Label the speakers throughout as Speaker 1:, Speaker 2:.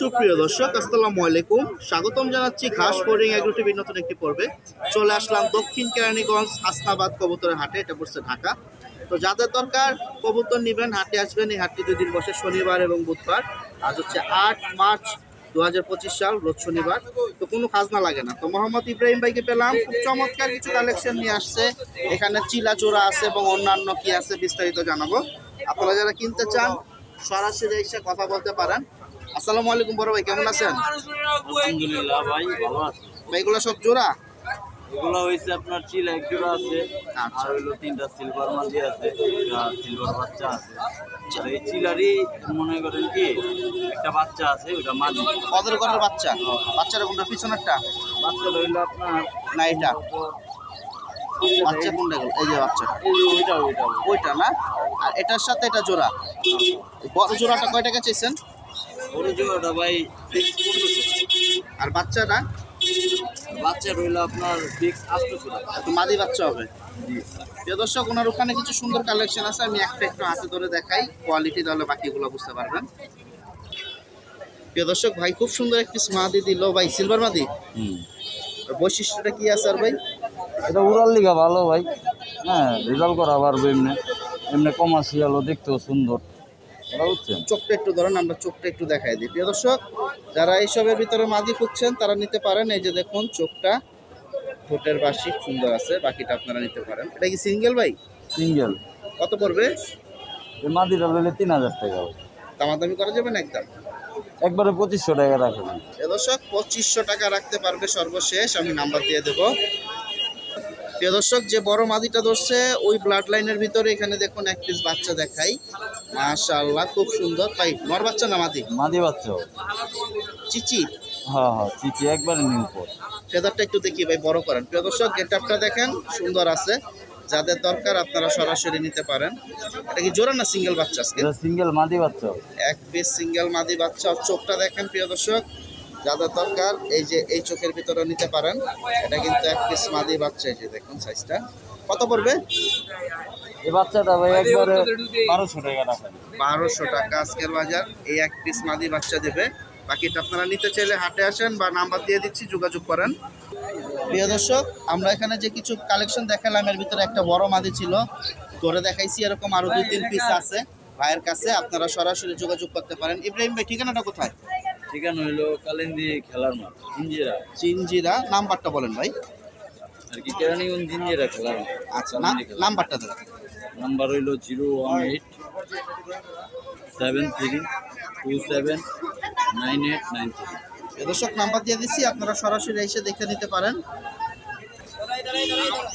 Speaker 1: সুপ্রিয় দর্শক আসসালামু আলাইকুম স্বাগতম জানাচ্ছি ঘাস বোর্ডিং অ্যাগ্রোটিভির নতুন একটি পর্বে চলে আসলাম দক্ষিণ কেরানীগঞ্জ হাসনাবাদ কবুতরের হাটে এটা পড়ছে ঢাকা তো যাদের দরকার কবুতর নেবেন হাটে আসবেন এই হাটটি দুদিন বসে শনিবার এবং বুধবার আজ হচ্ছে আট মার্চ দু সাল রোজ শনিবার তো কোনো কাজ না লাগে না তো মোহাম্মদ ইব্রাহিম ভাইকে পেলাম খুব চমৎকার কিছু কালেকশন নিয়ে আসছে এখানে চিলাচোরা আছে এবং অন্যান্য কি আছে বিস্তারিত জানাবো আপনারা যারা কিনতে চান সরাসরি এসে কথা বলতে পারেন আসসালামু আলাইকুম বড় ভাই কেমন আছেন
Speaker 2: আলহামদুলিল্লাহ ভাই ভালো আছি
Speaker 1: ভাই এগুলো সব জোড়া
Speaker 2: এগুলো হয়েছে আপনার চিল এক জোড়া আছে আচ্ছা হইলো তিনটা সিলভার মাঝি আছে সিলভার বাচ্চা আছে এই চিলারই মনে করেন কি একটা বাচ্চা আছে ওইটা মাঝি
Speaker 1: কদর করার বাচ্চা হ্যাঁ। বাচ্চাটা কোনটা পিছনেরটা
Speaker 2: বাচ্চা হইলো আপনার
Speaker 1: না এটা বাচ্চা কোনটা গেল এই যে বাচ্চাটা ওইটা ওইটা ওইটা না আর এটার সাথে এটা জোড়া বড় জোড়াটা কয়টা টাকা চেয়েছেন আর বাচ্চাটা
Speaker 2: বাচ্চা রইল আপনার
Speaker 1: মাদি বাচ্চা হবে প্রিয় দর্শক ওনার ওখানে কিছু সুন্দর কালেকশন আছে আমি একটা একটু হাতে ধরে দেখাই কোয়ালিটি তাহলে বাকিগুলো বুঝতে পারবেন প্রিয় দর্শক ভাই খুব সুন্দর একটি মাদি দিল ভাই সিলভার মাদি বৈশিষ্ট্যটা কি আছে আর ভাই
Speaker 2: এটা উড়াল লিগা ভালো ভাই হ্যাঁ রেজাল্ট করা পারবে এমনি এমনি কমার্সিয়ালও দেখতেও সুন্দর
Speaker 1: চোখটা একটু ধরেন আমরা চোখটা একটু দেখাই দিই প্রিয় দর্শক যারা এইসবের ভিতরে মাদি খুঁজছেন তারা নিতে পারেন এই যে দেখুন চোখটা ঠোঁটের বাসি সুন্দর আছে বাকিটা আপনারা নিতে পারেন এটা কি সিঙ্গেল ভাই সিঙ্গেল কত পড়বে
Speaker 2: মাদিটা নিলে তিন হাজার টাকা
Speaker 1: দামাদামি করা যাবে না একদম
Speaker 2: একবারে পঁচিশশো টাকা রাখবেন
Speaker 1: এ দর্শক পঁচিশশো টাকা রাখতে পারবে সর্বশেষ আমি নাম্বার দিয়ে দেবো প্রিয় দর্শক যে বড় মাদিটা ধরছে ওই ব্লাড লাইনের ভিতরে এখানে দেখুন এক পিস বাচ্চা দেখাই মাশাআল্লাহ খুব সুন্দর ভাই বড় বাচ্চা না মাদি মাদি বাচ্চা চিচি
Speaker 2: হ্যাঁ হ্যাঁ চিচি একবার নিউ পর
Speaker 1: ফেদারটা একটু দেখি ভাই বড় করেন প্রিয় দর্শক গেটআপটা দেখেন সুন্দর আছে যাদের দরকার আপনারা সরাসরি নিতে পারেন এটা কি জোড়া না সিঙ্গেল বাচ্চা আজকে
Speaker 2: সিঙ্গেল মাদি বাচ্চা এক পিস সিঙ্গেল মাদি বাচ্চা চোখটা দেখেন প্রিয় দর্শক যাদের দরকার এই যে এই চোখের ভিতরে নিতে পারেন এটা কিন্তু এক পিস মাদি বাচ্চা এই যে দেখুন সাইজটা কত পড়বে এই বাচ্চাটা ভাই একবারে বারোশো টাকা রাখা বারোশো টাকা আজকের বাজার এই এক পিস মাদি বাচ্চা দেবে বাকিটা আপনারা নিতে চাইলে হাটে আসেন বা নাম্বার দিয়ে দিচ্ছি যোগাযোগ করেন প্রিয় দর্শক আমরা এখানে যে কিছু কালেকশন দেখালাম এর ভিতরে একটা বড় মাদি ছিল ধরে দেখাইছি এরকম আরও দুই তিন পিস আছে ভাইয়ের কাছে আপনারা সরাসরি যোগাযোগ করতে পারেন ইব্রাহিম ভাই ঠিকানাটা কোথায় ঠিকানা হইলো কালিন্দি খেলার মাঠ জিঞ্জিরা চিনজিরা নাম্বারটা বলেন ভাই আর কি কেরানীগঞ্জ জিঞ্জিরা খেলার মাঠ আচ্ছা না- নাম্বারটা দেন নাম্বার হইলো zero one eight seven three two seven nine eight nine three প্রিয় দর্শক নাম্বার দিয়ে দিচ্ছি আপনারা সরাসরি এসে দেখে নিতে পারেন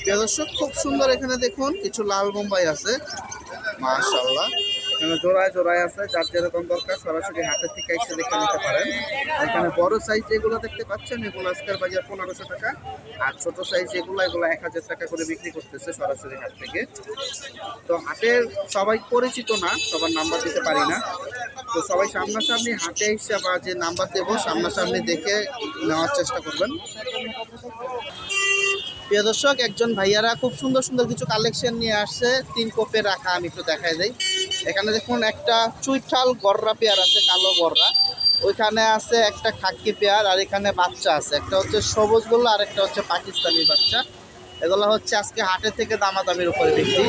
Speaker 2: প্রিয় দর্শক খুব সুন্দর এখানে দেখুন কিছু লাল বোম্বাই আছে মাশাল্লাহ জোড়ায় জোড়ায় আছে যার যেরকম দরকার সরাসরি হাতের থেকে এসে দেখে নিতে পারেন এখানে বড় সাইজ যেগুলো দেখতে পাচ্ছেন এগুলো আজকের বাজার পনেরোশো টাকা আর ছোট সাইজ এগুলো এগুলো এক হাজার টাকা করে বিক্রি করতেছে সরাসরি হাট থেকে তো হাটের সবাই পরিচিত না সবার নাম্বার দিতে পারি না তো সবাই সামনাসামনি হাটে এসে বা যে নাম্বার দেবো সামনাসামনি দেখে নেওয়ার চেষ্টা করবেন প্রিয় দর্শক একজন ভাইয়ারা খুব সুন্দর সুন্দর কিছু কালেকশন নিয়ে আসছে তিন কোপে রাখা আমি একটু দেখাই দিই এখানে দেখুন একটা চুইঠাল গররা পেয়ার আছে কালো গররা ওইখানে আছে একটা খাকি পেয়ার আর এখানে বাচ্চা আছে একটা হচ্ছে সবুজগুলো আর একটা হচ্ছে পাকিস্তানি বাচ্চা এগুলো হচ্ছে আজকে হাটের থেকে দামাদামির উপরে বিক্রি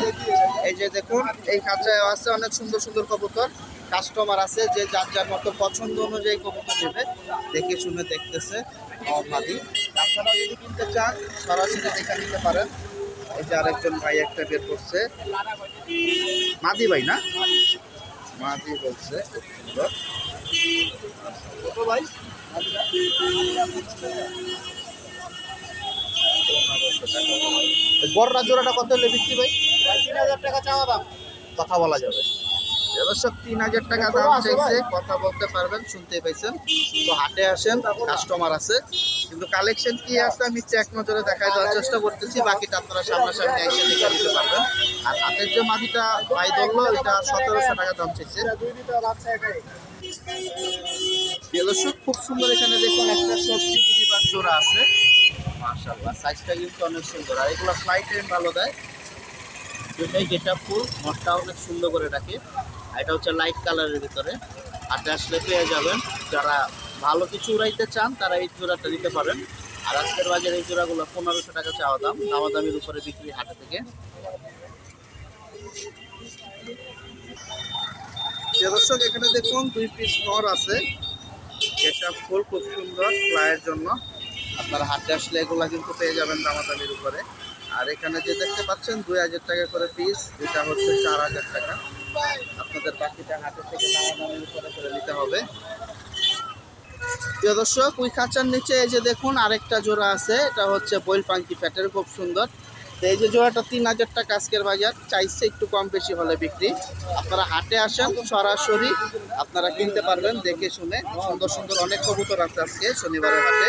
Speaker 2: এই যে দেখুন এই খাঁচায় আছে অনেক সুন্দর সুন্দর কবুতর কাস্টমার আছে যে যার যার মতো পছন্দ অনুযায়ী কবুতর দেবে দেখে শুনে দেখতেছে মোহাম্মদ মাদি আপনারা যদি কিনতে চান সরাসরি দেখে নিতে পারেন এই যে আরেকজন ভাই একটা বের করছে মাদি ভাই না মাদি বলছে বড়রা জোড়াটা কত হলে বিক্রি ভাই তিন হাজার টাকা চাওয়া দাম কথা বলা যাবে দর্শক তিন হাজার টাকা দাম চাইছে কথা বলতে পারবেন শুনতে পাইছেন তো হাটে আসেন কাস্টমার আছে কিন্তু কালেকশন কি আছে আমি চেক নজরে দেখায় দেওয়ার চেষ্টা করতেছি বাকিটা আপনারা সামনাসামনি এসে দেখে নিতে পারবেন আর হাতের যে মাটিটা পাই দেখলো এটা সতেরোশো টাকা দাম চাইছে খুব সুন্দর এখানে দেখুন একটা সবজি বা জোড়া আছে মার্শাল্লাহ সাইজটা কিন্তু অনেক সুন্দর আর এগুলো ফ্লাইট ট্রেন ভালো দেয় দুটাই গেটা ফুল মঠটা অনেক সুন্দর করে রাখে আর এটা হচ্ছে লাইট কালারের ভিতরে আর আসলে পেয়ে যাবেন যারা ভালো কিছু উড়াইতে চান তারা এই জোড়াটা দিতে পারেন আর আজকের বাজারে এই চূড়াগুলো পনেরোশো টাকা চাওয়া দাম দামা দামের উপরে বিক্রি হাটে থেকে দর্শক এখানে দেখুন দুই পিস ঘর আছে এটা ফুল খুব সুন্দর ফ্লাইয়ের জন্য আপনারা হাটে আসলে এগুলো কিন্তু পেয়ে যাবেন দামের উপরে আর এখানে যে দেখতে পাচ্ছেন দুই হাজার টাকা করে পিস যেটা হচ্ছে চার হাজার টাকা আপনাদের বাকিটা হাটের থেকে দামের উপরে করে নিতে হবে প্রিয় দর্শক ওই খাঁচার নিচে এই যে দেখুন আরেকটা জোড়া আছে এটা হচ্ছে বইল পাঙ্কি ফ্যাটের খুব সুন্দর এই যে জোড়াটা তিন হাজার টাকা আজকের বাজার চাইছে একটু কম বেশি হলে বিক্রি আপনারা হাটে আসেন সরাসরি আপনারা কিনতে পারবেন দেখে শুনে সুন্দর সুন্দর অনেক কবুতর আছে আজকে শনিবারের হাটে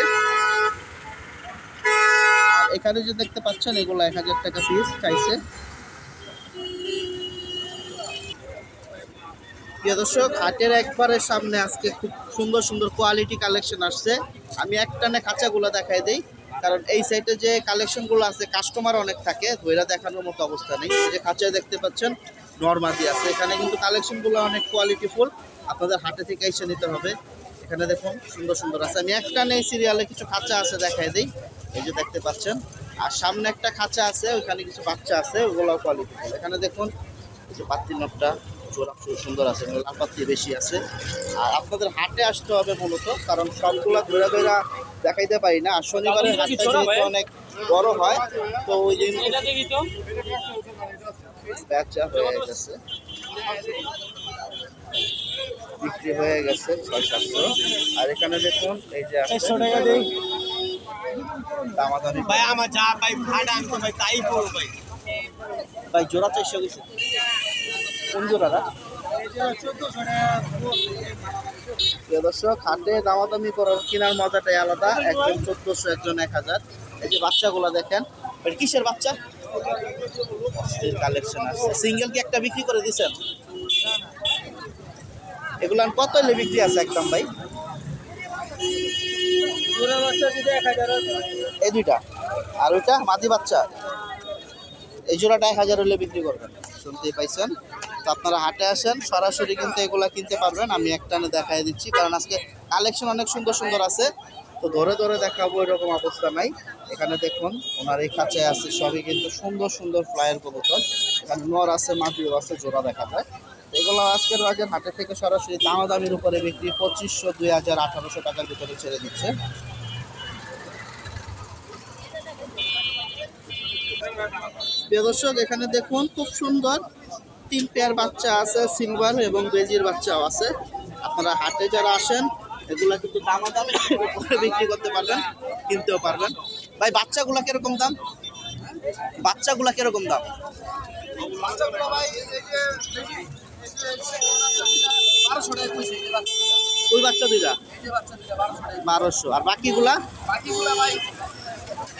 Speaker 2: এখানে যে দেখতে পাচ্ছেন এগুলো এক হাজার টাকা পিস চাইছে প্রিয় দর্শক হাটের একবারে সামনে আজকে খুব সুন্দর সুন্দর কোয়ালিটি কালেকশন আসছে আমি একটানে কাঁচাগুলো দেখাই দিই কারণ এই সাইডে যে কালেকশনগুলো আছে কাস্টমার অনেক থাকে ধৈরা দেখানোর মতো অবস্থা নেই যে খাঁচায় দেখতে পাচ্ছেন নর্মাদি আছে এখানে কিন্তু কালেকশনগুলো অনেক কোয়ালিটিফুল আপনাদের হাটে থেকে এসে নিতে হবে এখানে দেখুন সুন্দর সুন্দর আছে আমি একটা নেই সিরিয়ালে কিছু খাঁচা আছে দেখাই দিই এই যে দেখতে পাচ্ছেন আর সামনে একটা খাঁচা আছে ওইখানে কিছু বাচ্চা আছে ওগুলো কোয়ালিটিফুল এখানে দেখুন কিছু বাত্তি নোটটা জোড়া সুন্দর আছে মানে লাল পাত্রি বেশি আছে আর আপনাদের হাটে আসতে হবে মূলত কারণ সবগুলা ধরে ধরে দেখাইতে পারি না আর শনিবারের হাটটা যেহেতু অনেক বড় হয় তো ওই জন্য ব্যবসা হয়ে গেছে বিক্রি হয়ে গেছে ছয় সাতশো আর এখানে দেখুন এই যে চারশো ভাই আমার যা ভাই ভাড়া আমি ভাই তাই করবো ভাই ভাই জোড়া চারশো কিছু কোনজো দাদা দামাদামি করার কেনার মজাটাই আলাদা একজন একজন এক হাজার এই যে দেখেন কিসের বাচ্চা কালেকশন একটা বিক্রি করে দিচ্ছেন কত বিক্রি আছে একদম ভাই এই দুইটা আর ওইটা মাদি বাচ্চা এই জোড়াটা এক হাজার হলে বিক্রি করবেন শুনতেই পাইছেন আপনারা হাটে আসেন সরাসরি কিন্তু এগুলো কিনতে পারবেন আমি একটানে দেখাই দিচ্ছি কারণ আজকে কালেকশন অনেক সুন্দর সুন্দর আছে তো ধরে ধরে দেখাবো এরকম অবস্থা নাই এখানে দেখুন ওনার এই কাছে আছে সবই কিন্তু সুন্দর সুন্দর ফ্লায়ার কবুতর এখানে নর আছে মাটিও আছে জোড়া দেখা যায় এগুলো আজকের বাজার হাটের থেকে সরাসরি দামা দামির উপরে বিক্রি পঁচিশশো দুই হাজার আঠারোশো টাকার ভিতরে ছেড়ে দিচ্ছে প্রিয় দর্শক এখানে দেখুন খুব সুন্দর তিন পেয়ার বাচ্চা আছে সিলভার এবং বেজির বাচ্চাও আছে আপনারা হাটে যারা আসেন এগুলো কিন্তু দামও দামে বিক্রি করতে পারবেন কিনতেও পারবেন ভাই বাচ্চাগুলো কিরকম দাম বাচ্চাগুলো কিরকম দাম ওই বাচ্চা দুইটা বারোশো আর বাকিগুলা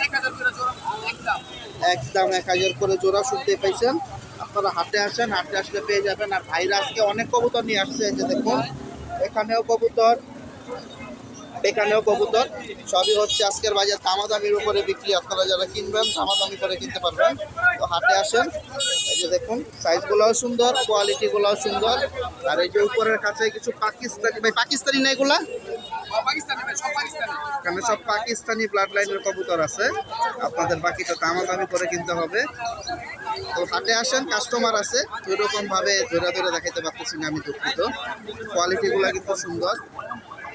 Speaker 2: একদম এক হাজার করে জোড়া শুনতে পাইছেন আপনারা হাটে আসেন হাটে আসলে পেয়ে যাবেন আর ভাইরা আজকে অনেক কবুতর নিয়ে আসছে যে দেখুন এখানেও কবুতর এখানেও কবুতর সবই হচ্ছে আজকের বাজার দামাদামির উপরে বিক্রি আপনারা যারা কিনবেন দামাদামি করে কিনতে পারবেন তো হাটে আসেন এই যে দেখুন সাইজগুলোও সুন্দর কোয়ালিটিগুলোও সুন্দর আর এই যে উপরের কাছে কিছু পাকিস্তানি ভাই পাকিস্তানি নেই এগুলা কেন সব পাকিস্তানি ব্লাড লাইনের কবুতর আছে আপনাদের বাকিটা দামি করে কিনতে হবে তো হাটে আসেন কাস্টমার আছে দুই রকমভাবে ধরে ধরে দেখাইতে পারতেছি না আমি দুঃখিত কোয়ালিটিগুলো কিন্তু সুন্দর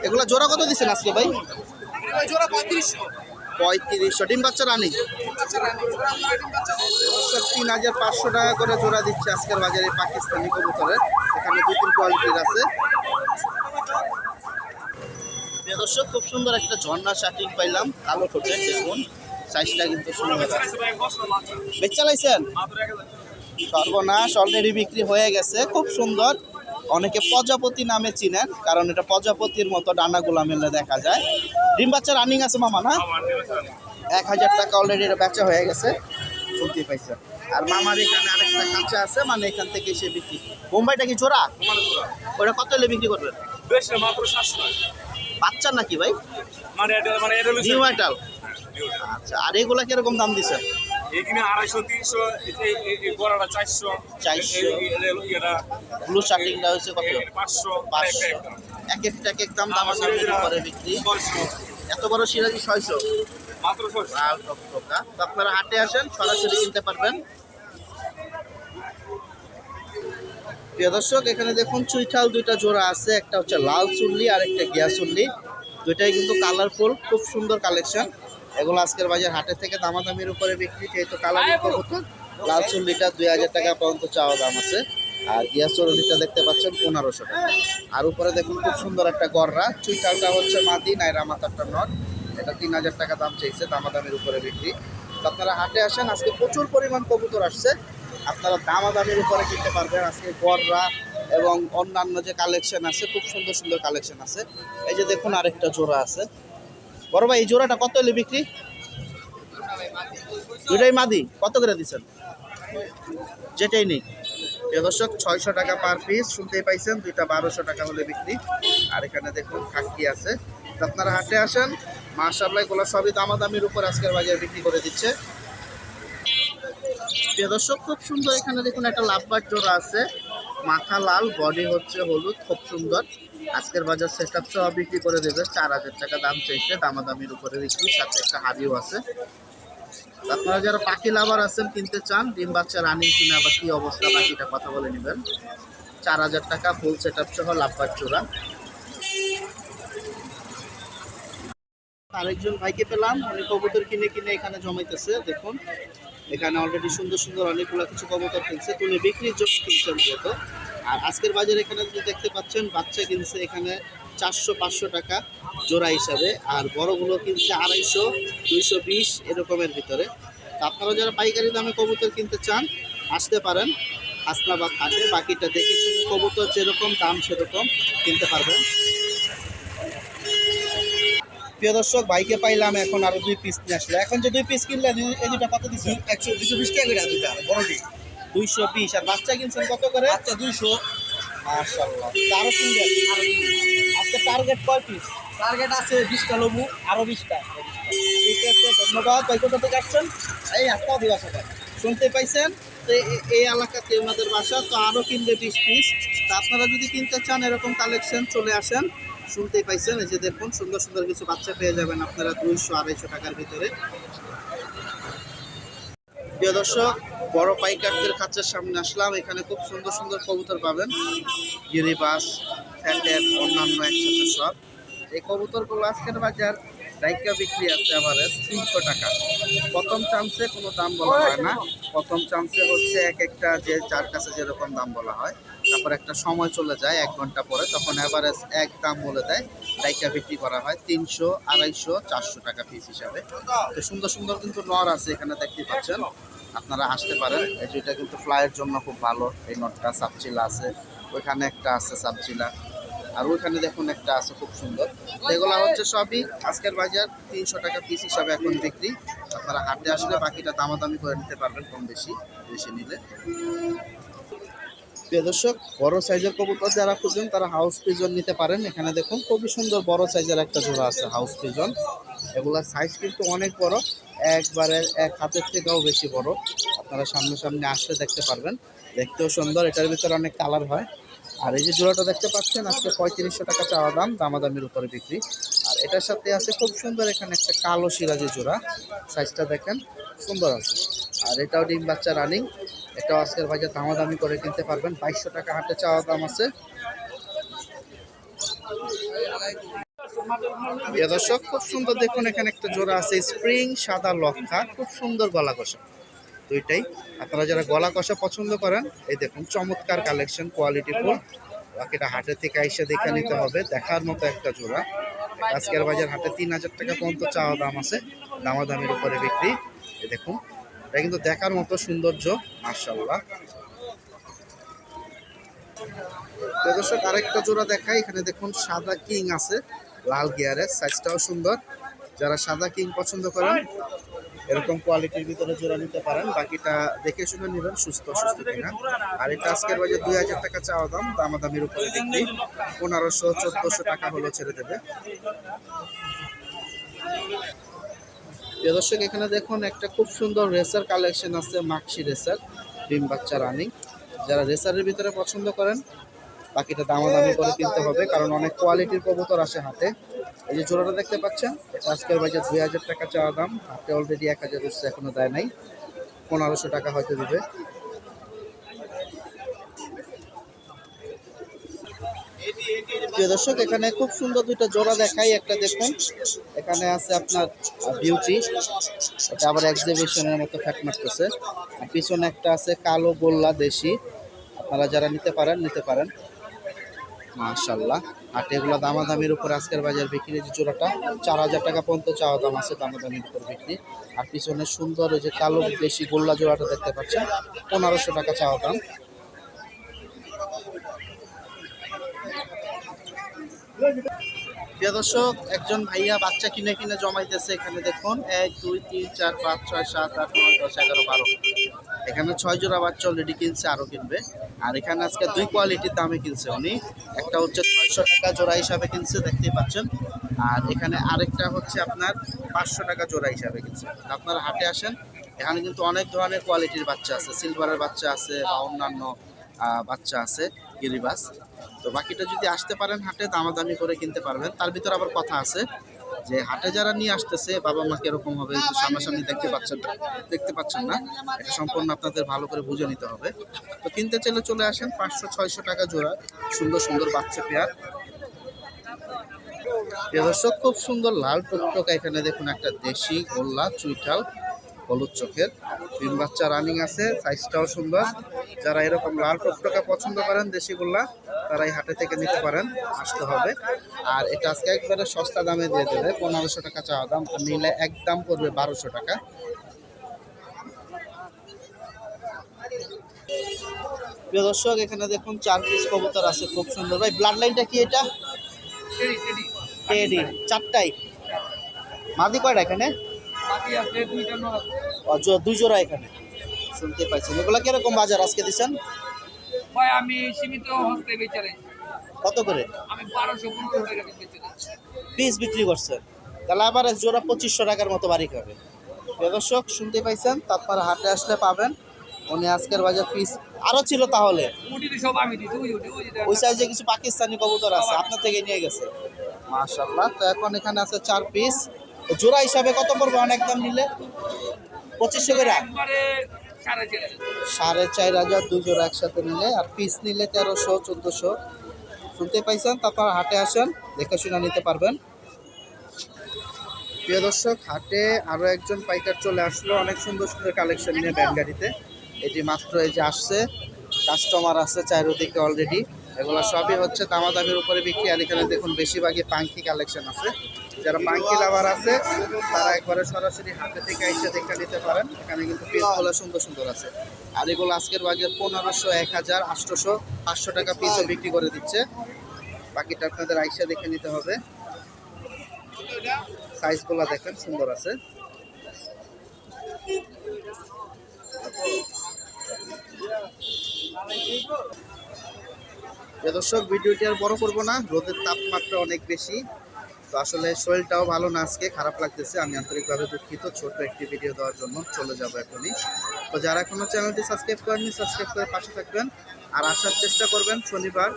Speaker 2: এগুলো জোড়া কত দিচ্ছেন আজকে ভাই জোড়া পঁয়ত্রিশশো ডিম বাচ্চা রানি তিন হাজার পাঁচশো টাকা করে জোড়া দিচ্ছে আজকের বাজারে পাকিস্তানি কবুতরের এখানে দু কোয়ালিটির আছে প্রিয় দর্শক খুব সুন্দর একটা ঝর্ণা শাটিং পাইলাম কালো ঠোঁটে দেখুন সাইজটা কিন্তু সুন্দর বেচালাইছেন সর্বনাশ অলরেডি বিক্রি হয়ে গেছে খুব সুন্দর অনেকে প্রজাপতি নামে চিনেন কারণ এটা প্রজাপতির মতো ডানাগুলা মেলে দেখা যায় ডিম বাচ্চা রানিং আছে মামা না এক হাজার টাকা অলরেডি এটা বেচা হয়ে গেছে শুনতে পাইছে আর মামার এখানে আরেকটা কাঁচা আছে মানে এখান থেকে সে বিক্রি মুম্বাইটা কি জোড়া ওটা কত হলে বিক্রি করবেন মাত্র সাতশো টাকা বাচ্চা নাকি ভাই মানে মানে আচ্ছা আর এগুলা কিরকম দাম দিচ্ছে আড়াইশো তিনশো চারশো ব্লু হয়েছে পাঁচশো এক এক এক দাম করে বিক্রি এত বড় সিরাজি ছয়শো আপনারা হাটে আসেন সরাসরি কিনতে পারবেন প্রিয় দর্শক এখানে দেখুন চুইঠাল দুইটা জোড়া আছে একটা হচ্ছে লাল চুল্লি আর একটা গিয়া চুল্লি দুইটাই কিন্তু কালারফুল খুব সুন্দর কালেকশন এগুলো আজকের বাজার হাটে থেকে দামাদামির উপরে বিক্রি যেহেতু কালারিং কবুতর লাল চুল্লিটা দুই হাজার টাকা পর্যন্ত চাওয়া দাম আছে আর গিয়া চুল্লিটা দেখতে পাচ্ছেন পনেরোশো টাকা আর উপরে দেখুন খুব সুন্দর একটা গড়রা চুইঠালটা হচ্ছে মাদি নাইরা মাথারটা নট এটা তিন হাজার টাকা দাম চাইছে দামাদামির উপরে বিক্রি আপনারা হাটে আসেন আজকে প্রচুর পরিমাণ কবুতর আসছে আপনারা দামের উপরে কিনতে পারবেন আজকে গড়রা এবং অন্যান্য যে কালেকশন আছে খুব সুন্দর সুন্দর কালেকশন আছে এই যে দেখুন আরেকটা জোড়া আছে বড় ভাই এই জোড়াটা কত হলে বিক্রি দুটাই মাদি কত করে দিচ্ছেন যেটাই নেই দর্শক ছয়শো টাকা পার পিস শুনতেই পাইছেন দুইটা বারোশো টাকা হলে বিক্রি আর এখানে দেখুন খাকি আছে আপনারা হাটে আসেন মাসাল্লাহ এগুলো সবই দামাদামির উপর আজকের বাজারে বিক্রি করে দিচ্ছে প্রিয় দর্শক খুব সুন্দর এখানে দেখুন একটা লাভবার জোড়া আছে মাথা লাল বডি হচ্ছে হলুদ খুব সুন্দর আজকের বাজার সেট আপ সহ বিক্রি করে দেবে চার হাজার টাকা দাম চাইছে দামাদামির উপরে বিক্রি সাথে একটা হাড়িও আছে আপনারা যারা পাখি লাভার আছেন কিনতে চান ডিম বাচ্চা রানিং কিনা বা কী অবস্থা বাকিটা কথা বলে নেবেন চার হাজার টাকা ফুল সেট আপ সহ লাভবার জোড়া আরেকজন ভাইকে পেলাম অনেক মানে কবুতর কিনে কিনে এখানে জমাইতেছে দেখুন এখানে অলরেডি সুন্দর সুন্দর অনেকগুলো কিছু কবুতর কিনছে তুলে বিক্রির জন্য কিনছে মূলত আর আজকের বাজারে এখানে যদি দেখতে পাচ্ছেন বাচ্চা কিনছে এখানে চারশো পাঁচশো টাকা জোড়া হিসাবে আর বড়গুলো কিনছে আড়াইশো দুইশো বিশ এরকমের ভিতরে আপনারা যারা পাইকারি দামে কবুতর কিনতে চান আসতে পারেন হাসনাবাদ হাটে বাকিটা দেখে কবুতর যেরকম দাম সেরকম কিনতে পারবেন প্রিয় দর্শক বাইকে পাইলাম এখন আরো দুই পিস নিয়ে আসলে এখন যে দুই পিস কিনলে এই দুটা কত দিচ্ছে একশো দুশো বিশ টাকা দুটা বড়টি দুইশো পিস আর বাচ্চা কিনছেন কত করে আচ্ছা দুইশো মার্শাল্লাহ আরও কিনবেন আজকে টার্গেট কয় পিস টার্গেট আছে বিশটা লবু আরও বিশটা ঠিক আছে ধন্যবাদ ভাই কোথা থেকে এই আটটা দিবা সবাই শুনতে পাইছেন তো এই এলাকাতে ওনাদের বাসা তো আরো কিনবে বিশ পিস তা আপনারা যদি কিনতে চান এরকম কালেকশন চলে আসেন শুনতেই পাইছেন এই যে দেখুন সুন্দর সুন্দর কিছু বাচ্চা পেয়ে যাবেন আপনারা দুইশো আড়াইশো টাকার ভিতরে প্রিয় দর্শক বড় পাইকারদের খাঁচার সামনে আসলাম এখানে খুব সুন্দর সুন্দর কবুতর পাবেন গিরিবাস ফ্যান্ডের অন্যান্য একসাথে সব এই কবুতরগুলো আজকের বাজার ডাইকা বিক্রি আছে আমার তিনশো টাকা প্রথম চান্সে কোনো দাম বলা হয় না প্রথম চান্সে হচ্ছে এক একটা যে চার কাছে যেরকম দাম বলা হয় তারপর একটা সময় চলে যায় এক ঘন্টা পরে তখন অ্যাভারেজ এক দাম বলে দেয় ডাইকা বিক্রি করা হয় তিনশো আড়াইশো চারশো টাকা পিস হিসাবে তো সুন্দর সুন্দর কিন্তু নর আছে এখানে দেখতে পাচ্ছেন আপনারা আসতে পারেন যেটা কিন্তু ফ্লাইয়ের জন্য খুব ভালো এই নটটা সাবচিলা আছে ওইখানে একটা আছে সাবচিলা আর ওইখানে দেখুন একটা আছে খুব সুন্দর এগুলো হচ্ছে সবই আজকের বাজার তিনশো টাকা পিস হিসাবে এখন বিক্রি আপনারা হাটে আসলে বাকিটা দামাদামি করে নিতে পারবেন কম বেশি বেশি নিলে দর্শক বড় সাইজের কবুতর যারা খুঁজছেন তারা হাউস পিজন নিতে পারেন এখানে দেখুন খুবই সুন্দর বড় সাইজের একটা জোড়া আছে হাউস পিজন এগুলার সাইজ কিন্তু অনেক বড় একবারে এক হাতের থেকেও বেশি বড় আপনারা সামনে সামনে আসলে দেখতে পারবেন দেখতেও সুন্দর এটার ভিতরে অনেক কালার হয় আর এই যে জোড়াটা দেখতে পাচ্ছেন আজকে পঁয়ত্রিশশো টাকা চাওয়া দাম দামাদামের উপরে বিক্রি আর এটার সাথে আছে খুব সুন্দর এখানে একটা কালো যে জোড়া সাইজটা দেখেন সুন্দর আছে আর এটাও ডিম বাচ্চা রানিং এটাও আজকের বাজার দামাদামি করে কিনতে পারবেন বাইশশো টাকা হাটে চাওয়া দাম আছে দর্শক খুব সুন্দর দেখুন এখানে একটা জোড়া আছে স্প্রিং সাদা লক্ষা খুব সুন্দর গলা কষা দুইটাই আপনারা যারা গলা কষা পছন্দ করেন এই দেখুন চমৎকার কালেকশন কোয়ালিটি ফুল বাকিটা হাটের থেকে আইসে দেখে নিতে হবে দেখার মতো একটা জোড়া আজকের বাজার হাটে তিন হাজার টাকা পর্যন্ত চাওয়া দাম আছে দামা দামের উপরে বিক্রি এই দেখুন এটা কিন্তু দেখার মতো সৌন্দর্য মার্শাল্লাহ দর্শক আরেকটা জোড়া দেখাই এখানে দেখুন সাদা কিং আছে লাল গিয়ারের সাইজটাও সুন্দর যারা সাদা কিং পছন্দ করেন এরকম কোয়ালিটির ভিতরে জোড়া নিতে পারেন বাকিটা দেখে শুনে নেবেন সুস্থ সুস্থ কিনা আর এটা আজকের বাজে দুই হাজার টাকা চাওয়া দাম দামের উপরে দেখি পনেরোশো চোদ্দোশো টাকা হলো ছেড়ে দেবে দর্শক এখানে দেখুন একটা খুব সুন্দর রেসার কালেকশন আছে মাক্সি রেসার ডিম বাচ্চা রানিং যারা রেসারের ভিতরে পছন্দ করেন বাকিটা দামি করে কিনতে হবে কারণ অনেক কোয়ালিটির কবুতর আসে হাতে এই যে জোড়াটা দেখতে পাচ্ছেন আজকের বাজার দুই হাজার টাকা চাওয়া দাম হাতে অলরেডি এক হাজার উঠছে এখনো দেয় নাই পনেরোশো টাকা হয়তো দেবে প্রিয় দর্শক এখানে খুব সুন্দর দুইটা জোড়া দেখাই একটা দেখুন এখানে আছে আপনার বিউটি এটা আবার এক্সিবিশনের মতো ফ্যাট মারতেছে পিছনে একটা আছে কালো গোল্লা দেশি আপনারা যারা নিতে পারেন নিতে পারেন মাশাল্লাহ আর এগুলো দামাদামির উপর আজকের বাজার বিক্রি যে জোড়াটা চার হাজার টাকা পর্যন্ত চাওয়া দাম আছে দামাদামির উপর বিক্রি আর পিছনে সুন্দর ওই যে কালো বেশি গোল্লা জোড়াটা দেখতে পাচ্ছেন পনেরোশো টাকা চাওয়া দাম দর্শক একজন ভাইয়া বাচ্চা কিনে কিনে জমাইতেছে এখানে দেখুন এক দুই তিন চার পাঁচ ছয় সাত আট নয় দশ এগারো বারো এখানে ছয় জোড়া বাচ্চা অলরেডি কিনছে আরও কিনবে আর এখানে আজকে দুই কোয়ালিটির দামে কিনছে উনি একটা হচ্ছে ছয়শো টাকা জোড়া হিসাবে কিনছে দেখতেই পাচ্ছেন আর এখানে আরেকটা হচ্ছে আপনার পাঁচশো টাকা জোড়া হিসাবে কিনছে আপনার হাটে আসেন এখানে কিন্তু অনেক ধরনের কোয়ালিটির বাচ্চা আছে সিলভারের বাচ্চা আছে বা অন্যান্য বাচ্চা আছে গিরিবাস তো বাকিটা যদি আসতে পারেন হাটে দামাদামি করে কিনতে পারবেন তার ভিতরে আবার কথা আছে যে হাটে যারা নিয়ে আসতেছে বাবা মাকে এরকম হবে সামনাসামনি দেখতে পাচ্ছেন না দেখতে পাচ্ছেন না এটা সম্পূর্ণ আপনাদের ভালো করে বুঝে নিতে হবে তো কিনতে চাইলে চলে আসেন পাঁচশো ছয়শো টাকা জোড়া সুন্দর সুন্দর বাচ্চা পেয়ার দর্শক খুব সুন্দর লাল টকটকা এখানে দেখুন একটা দেশি গোল্লা চুইটাল হলুদ চোখের তিন বাচ্চা রানিং আছে সাইজটাও সুন্দর যারা এরকম লাল টকটকা পছন্দ করেন দেশি গোল্লা তারা এই হাটে থেকে নিতে পারেন আসতে হবে আর এটা আজকে একবারে সস্তা দামে দিয়ে দেবে পনেরোশো টাকা চাওয়া দাম আর নিলে এক দাম পড়বে বারোশো টাকা প্রিয় দর্শক এখানে দেখুন চার পিস কবুতর আছে খুব সুন্দর ভাই ব্লাড লাইনটা কি এটা চারটাই মাদি কয়টা এখানে দুই জোড়া এখানে শুনতে পাইছেন এগুলো কিরকম বাজার আজকে দিচ্ছেন ভাই আমি সীমিত হস্তে বেচারাই কত করে পিস বিক্রি করছেন তাহলে আবার জোড়া পঁচিশশো টাকার মতো বাড়ি খাবে দর্শক শুনতে পাইছেন তারপর হাটে আসলে পাবেন উনি আজকের বাজার পিস আরও ছিল তাহলে ওই সাইজে কিছু পাকিস্তানি কবুতর আছে আপনার থেকে নিয়ে গেছে মাশাল্লাহ তো এখন এখানে আছে চার পিস জোড়া হিসাবে কত পড়বে অনেক দাম নিলে পঁচিশশো করে সাড়ে চার হাজার দু জোড়া একসাথে নিলে আর পিস নিলে তেরোশো চোদ্দোশো শুনতে পাইছেন তারপর হাটে আসেন দেখে শুনে নিতে পারবেন প্রিয় দর্শক হাটে আরও একজন পাইকার চলে আসলো অনেক সুন্দর সুন্দর কালেকশন নিয়ে ব্যান গাড়িতে এটি মাত্র এই যে আসছে কাস্টমার আছে চারিদিকে অলরেডি এগুলো সবই হচ্ছে তামা দামের উপরে বিক্রি আর এখানে দেখুন বেশিরভাগই পাঙ্কি কালেকশন আছে যারা বাঙ্কি লাভার আছে তারা একবারে সরাসরি হাতে থেকে আইসা দেখা নিতে পারেন এখানে কিন্তু পিসগুলো সুন্দর সুন্দর আছে আর এগুলো আজকের বাজার পনেরোশো এক হাজার আষ্টশো পাঁচশো টাকা পিসও বিক্রি করে দিচ্ছে বাকিটা আপনাদের আইসা দেখে নিতে হবে সাইজগুলো দেখেন সুন্দর আছে দর্শক ভিডিওটি আর বড় করবো না রোদের তাপমাত্রা অনেক বেশি তো আসলে শরীরটাও ভালো না আজকে খারাপ লাগতেছে আমি আন্তরিকভাবে দুঃখিত ছোট্ট একটি ভিডিও দেওয়ার জন্য চলে যাব এখনই তো যারা এখনও চ্যানেলটি সাবস্ক্রাইব করেননি সাবস্ক্রাইব করে পাশে থাকবেন আর আসার চেষ্টা করবেন শনিবার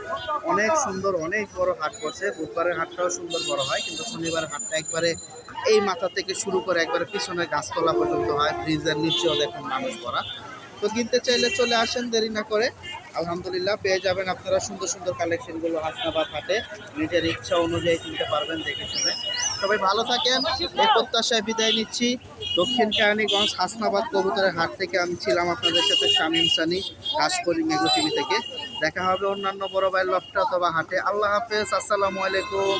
Speaker 2: অনেক সুন্দর অনেক বড় হাট বসে বুধবারের হাটটাও সুন্দর বড় হয় কিন্তু শনিবারের হাটটা একবারে এই মাথা থেকে শুরু করে একবারে পিছনে গাছতলা পর্যন্ত হয় ব্রিজের নিচেও দেখুন মানুষ ভরা তো কিনতে চাইলে চলে আসেন দেরি না করে আলহামদুলিল্লাহ পেয়ে যাবেন আপনারা সুন্দর সুন্দর কালেকশনগুলো হাসনাবাদ হাটে নিজের ইচ্ছা অনুযায়ী কিনতে পারবেন দেখে শুনে সবাই ভালো থাকেন এই প্রত্যাশায় বিদায় নিচ্ছি দক্ষিণ কেরানীগঞ্জ হাসনাবাদ কবুতরের হাট থেকে আমি ছিলাম আপনাদের সাথে শামিম সানি কাশকরি মেঘু টিভি থেকে দেখা হবে অন্যান্য বড় ভাই লফটা অথবা হাটে আল্লাহ হাফেজ আসসালামু আলাইকুম